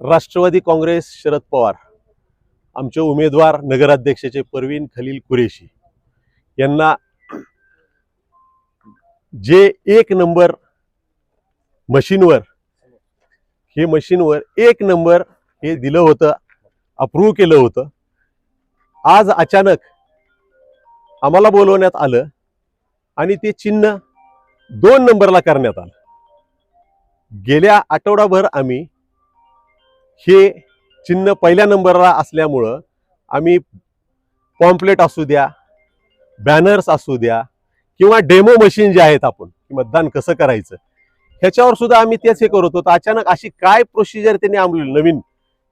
राष्ट्रवादी काँग्रेस शरद पवार आमचे उमेदवार नगराध्यक्षाचे परवीन खलील कुरेशी यांना जे एक नंबर मशीनवर हे मशीनवर एक नंबर हे दिलं होतं अप्रूव्ह केलं होतं. आज अचानक आम्हाला बोलवण्यात आलं आणि ते चिन्ह दोन नंबरला करण्यात आलं. गेल्या आठवडाभर आम्ही हे चिन्ह पहिल्या नंबरला असल्यामुळं आम्ही पॉम्पलेट असू द्या बॅनर्स असू द्या किंवा डेमो मशीन जे आहेत आपण मतदान कसं करायचं ह्याच्यावर सुद्धा आम्ही तेच हे करत होतो. अचानक अशी काय प्रोसिजर त्यांनी आमली नवीन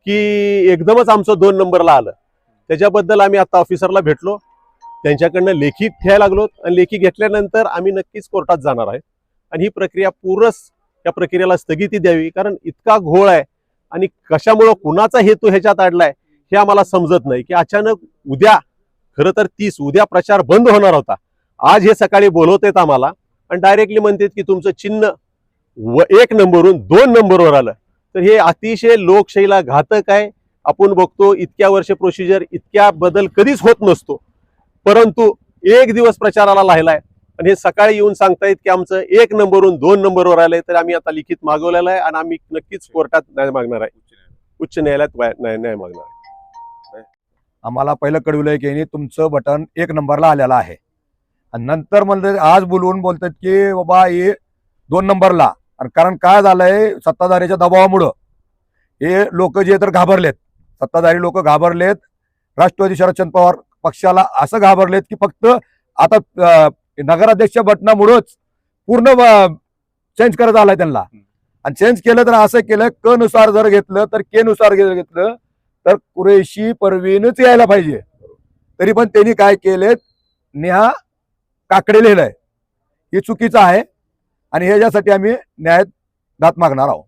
की एकदमच आमचं दोन नंबरला आलं. त्याच्याबद्दल आम्ही आता ऑफिसरला भेटलो. त्यांच्याकडनं लेखी घ्यायला लागलो आणि लेखी घेतल्यानंतर आम्ही नक्कीच कोर्टात जाणार आहे. आणि ही प्रक्रिया पूर्णच या प्रक्रियेला स्थगिती द्यावी. कारण इतका घोळ आहे आणि कशामुळं कुणाचा हेतू ह्याच्यात अडलाय हे आम्हाला समजत नाही. की अचानक उद्या खरं तर तीस उद्या प्रचार बंद होणार होता. आज हे सकाळी बोलवतेत आम्हाला आणि डायरेक्टली म्हणतात की तुमचं चिन्ह व एक नंबरहून दोन नंबरवर आलं. तर हे अतिशय लोकशाहीला घातक आहे. आपण बघतो इतक्या वर्ष प्रोसिजर इतक्या बदल कधीच होत नसतो. परंतु एक दिवस प्रचाराला राहिलाय. आणि हे सकाळी येऊन सांगतायत की आमचं एक नंबरहून दोन नंबरवर आलंय तर आम्ही आता लिखित मागवलेलं आहे आणि आम्ही नक्कीच कोर्टात न्याय मागणार आहे. उच्च न्यायालयात. न्याय मागणार आहे. आम्हाला पहिलं कळवलंय की यांनी तुमचं बटन एक नंबरला आलेलं आहे. आणि नंतर म्हणलं आज बोलवून बोलतात की बाबा हे दोन नंबरला. आणि कारण काय झालंय सत्ताधारीच्या दबावामुळं हे लोक जे तर घाबरलेत. सत्ताधारी लोक घाबरलेत. राष्ट्रवादी शरदचंद्र पवार पक्षाला असं घाबरलेत की फक्त आता नगराध्यक्ष बटनामुळंच पूर्ण चेंज करत आलाय त्यांना. आणि चेंज केलं तर असं केलं क नुसार जर घेतलं तर के नुसार घेतलं तर कुरेशी परवीनच यायला पाहिजे. तरी पण त्यांनी काय केलेत? नेहा काकडे लिहिलंय. हे चुकीचं आहे. आणि ह्याच्यासाठी आम्ही न्यायात दात मागणार आहोत.